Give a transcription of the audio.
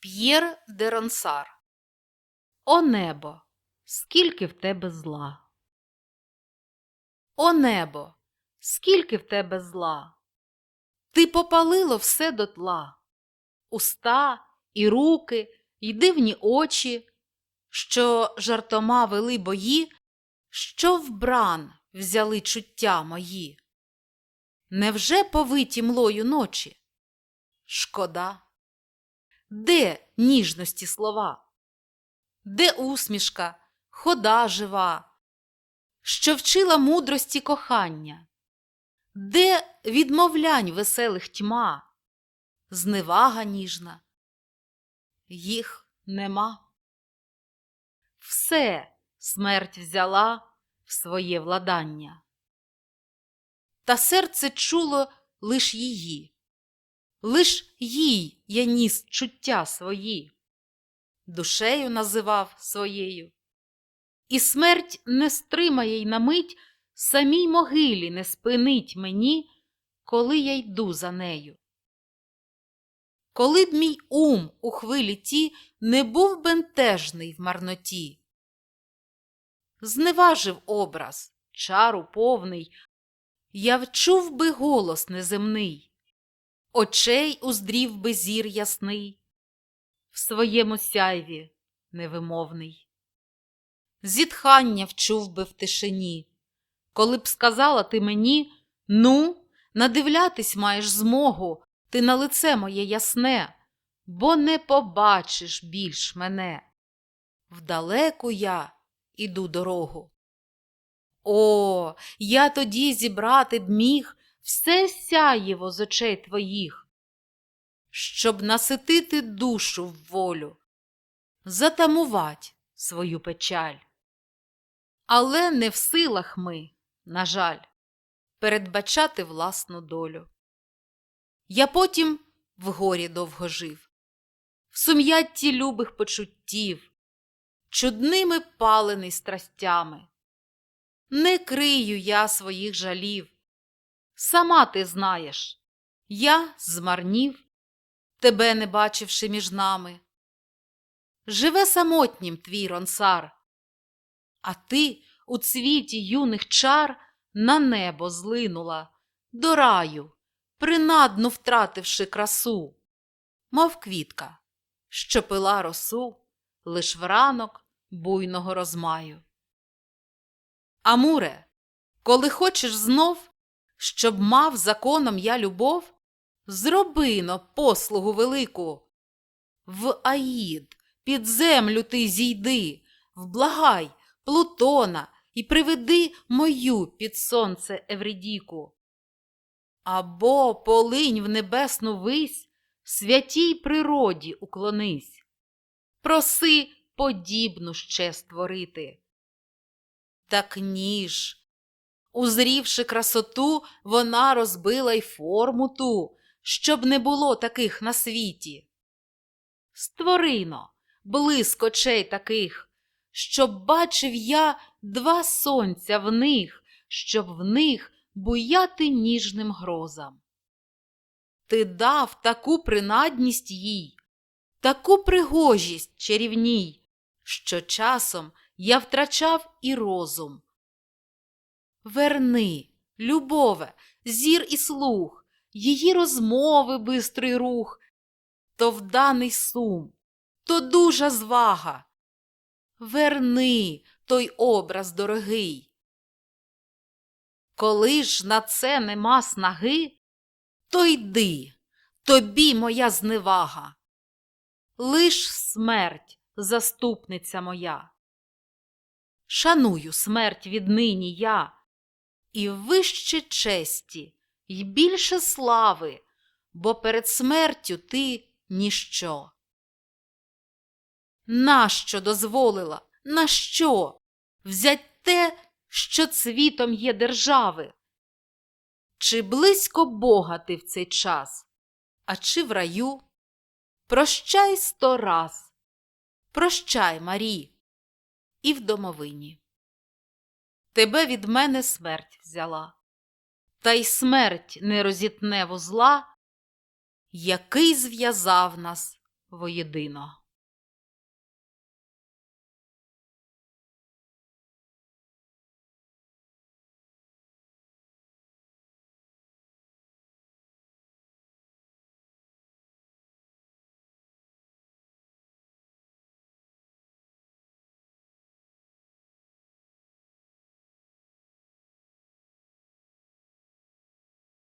П'єр де Ронсар. О небо, скільки в тебе зла. О небо, скільки в тебе зла. Ти попалило все дотла. Уста і руки, і дивні очі, що жартома вели бої, що в бран взяли чуття мої. Невже повиті млою ночі? Шкода. Де ніжності слова? Де усмішка, хода жива, що вчила мудрості кохання? Де відмовлянь веселих тьма, зневага ніжна? Їх нема. Все смерть взяла в своє владання. Та серце чуло лиш її. Лиш їй я ніс чуття свої, душею називав своєю. І смерть не стримає й на мить, самій могилі не спинить мені, коли я йду за нею. Коли б мій ум у хвилі ті не був бентежний в марноті, зневажив образ, чару повний, я вчув би голос неземний очей уздрів би зір ясний, в своєму сяйві невимовний. Зітхання вчув би в тишині, коли б сказала ти мені ну, надивлятись маєш змогу, ти на лице моє ясне, бо не побачиш більш мене. Вдалеку я іду дорогу. О, я тоді зібрати б міг все сяєво з очей твоїх, щоб наситити душу в волю, затамувать свою печаль. Але не в силах ми, на жаль, передбачати власну долю. Я потім в горі довго жив, в сум'ятті любих почуттів, чудними палений страстями. Не крию я своїх жалів. Сама ти знаєш, я змарнів, тебе не бачивши між нами. Живе самотнім твій ронсар, а ти у цвіті юних чар на небо злинула, до раю, принадно втративши красу, мов квітка, що пила росу лиш в ранок буйного розмаю. Амуре, коли хочеш знов щоб мав законом я любов, зроби но послугу велику. В Аїд під землю ти зійди, вблагай Плутона і приведи мою під сонце Евридіку. Або полинь в небесну вись, святій природі уклонись. Проси подібну ще створити. Так ніж, Узрівши красоту, вона розбила й форму ту, щоб не було таких на світі. Створино, блиск очей таких, щоб бачив я два сонця в них, щоб в них буяти ніжним грозам. Ти дав таку принадність їй, таку пригожість чарівній, що часом я втрачав і розум. Верни, любове, зір і слух, її розмови бистрий рух, то вданий сум, то дужа звага. Верни той образ дорогий. Коли ж на це нема снаги, то йди, тобі моя зневага. Лиш смерть, заступниця моя. Шаную смерть віднині я і вище честі, й більше слави, бо перед смертю ти ніщо. Нащо дозволила, на що взять те, що цвітом є держави? Чи близько Бога ти в цей час, а чи в раю? Прощай сто раз, прощай, Марі, і в домовині. Тебе від мене смерть взяла, та й смерть не розітне вузла, який зв'язав нас воєдино.